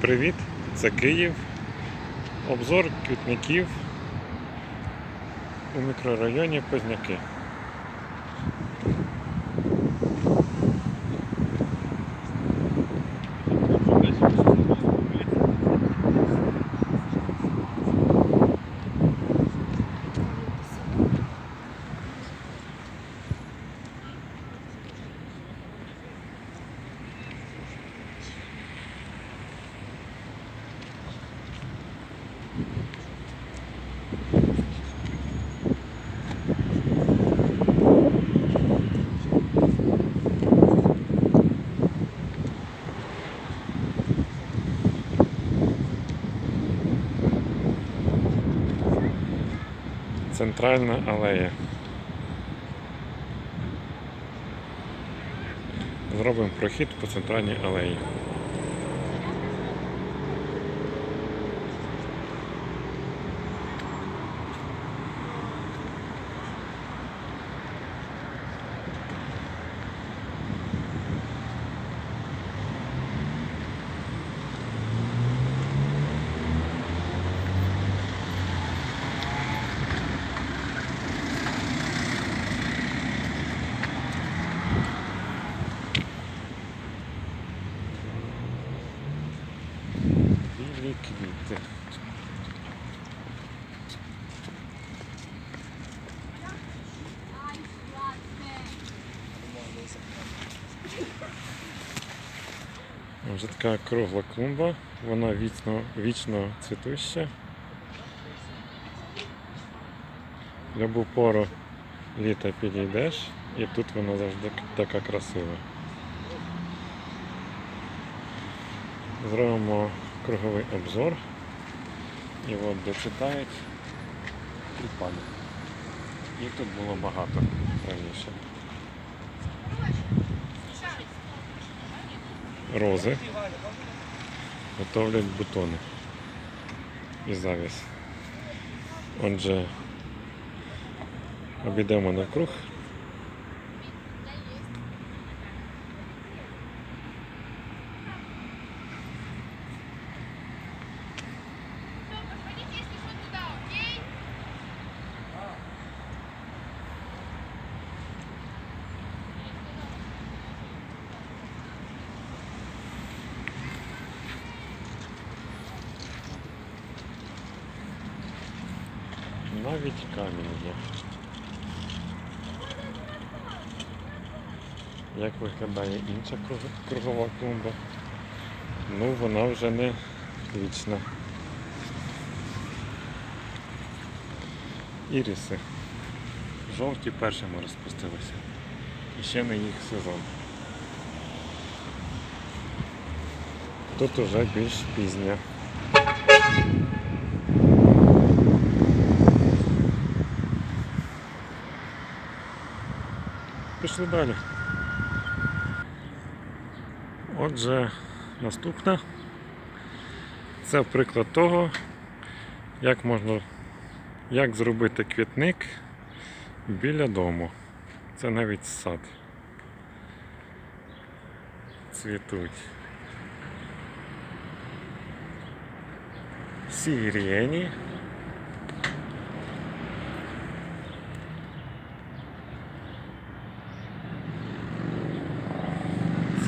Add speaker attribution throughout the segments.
Speaker 1: Привіт, це Київ. Обзор квітників у мікрорайоні Позняки. Центральна алея. Зробимо прохід по центральній алеї. Білі квіти. Вже така кругла клумба, вона вічно, вічно цвітуща. Любу пору літа підійдеш і тут вона завжди така красива. Зробимо круговий обзор. І от дочитають тюльпани. Їх тут було багато раніше. Рози готовлять бутони і завіс. Отже, обійдемо навкруг. Навіть камінь є. Як виглядає інша кругова клумба? Ну, вона вже не вічна. Іріси. Жовті першими розпустилися. І ще не їх сезон. Тут уже більш пізня. Пішли далі. Отже, наступне. Це приклад того, як можна як зробити квітник біля дому. Це навіть сад. Цвітуть. Сірені.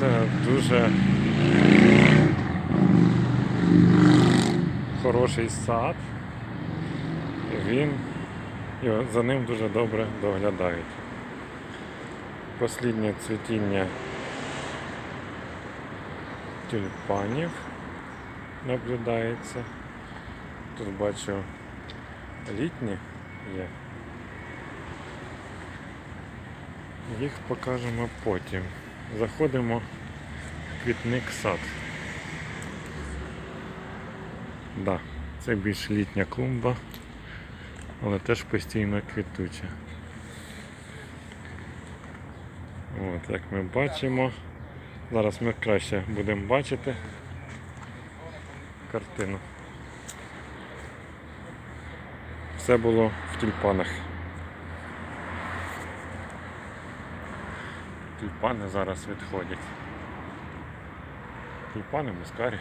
Speaker 1: Це дуже хороший сад. Він і за ним дуже добре доглядають. Посліднє цвітіння тюльпанів наблюдається. Тут бачу літні є. Їх покажемо потім. Заходимо квітник сад. Да, це більш літня клумба, але теж постійно квітуча. От, як ми бачимо, зараз ми краще будемо бачити картину. Все було в тюльпанах. Тюльпани зараз відходять. Тюльпани, мускарі.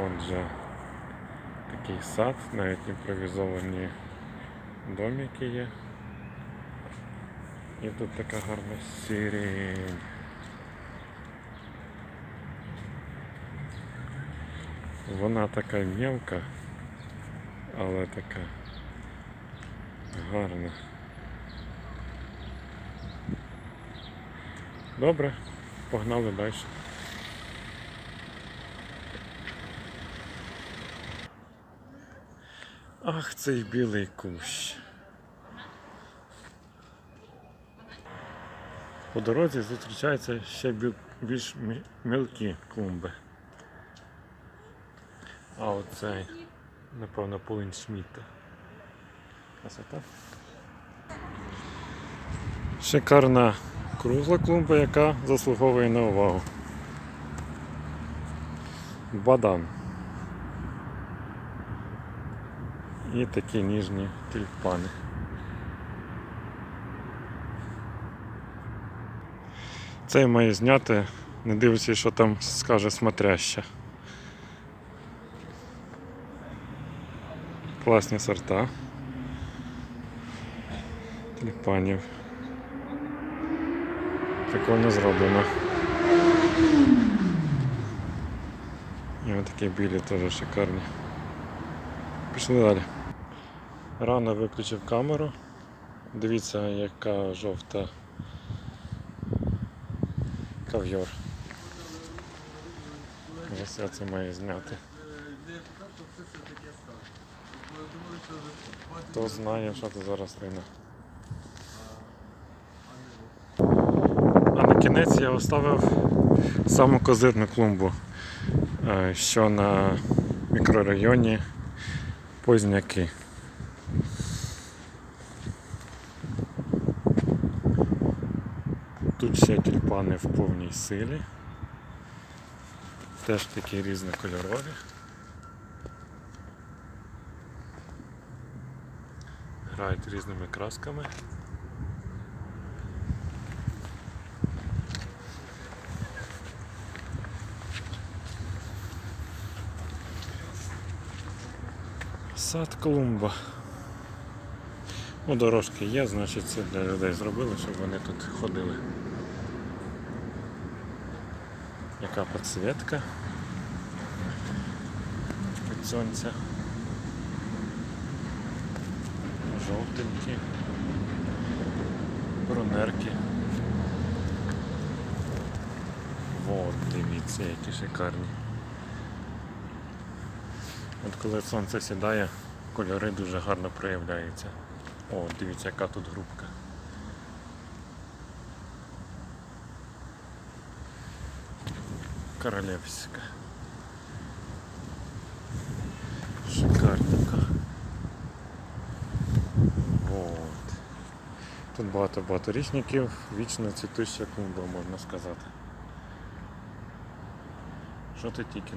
Speaker 1: Отже, такий сад, навіть імпровізовані домики є. І тут така гарна сирень. Вона така м'явка, але така гарна. Добре, погнали далі. Ах, цей білий кущ. По дорозі зустрічаються ще більш мілкі клумби. А оцей, напевно, полин Шміта. Красота. Шикарна кругла клумба, яка заслуговує на увагу. Бадан. І такі ніжні тюльпани. Цей має зняти, не дивлячись, що там скаже смотряща. Класні сорта. Тюльпанів. Прикольно зроблено. І такі білі теж шикарні. Пішли далі. Рано виключив камеру. Дивіться, яка жовта кав'йор. Я це маю зняти. Хто знає, що це за рослина. А на кінець я оставив саму козирну клумбу, е, що на мікрорайоні Позняки. Тут ще тюльпани в повній силі. Теж такі різнокольорові. Грають різними красками. Сад клумба. Ну, дорожки є, значить це для людей зробили, щоб вони тут ходили. Яка підсвітка від сонця. Жовтенькі. Брунерки. Вот, дивіться, які шикарні. От коли сонце сідає, кольори дуже гарно проявляються. О, дивіться, яка тут грубка. Королевська. Шикарненько. Вот. Тут багато багаторічників, вічно цвітуща клумба, можна сказати. Що ти тільки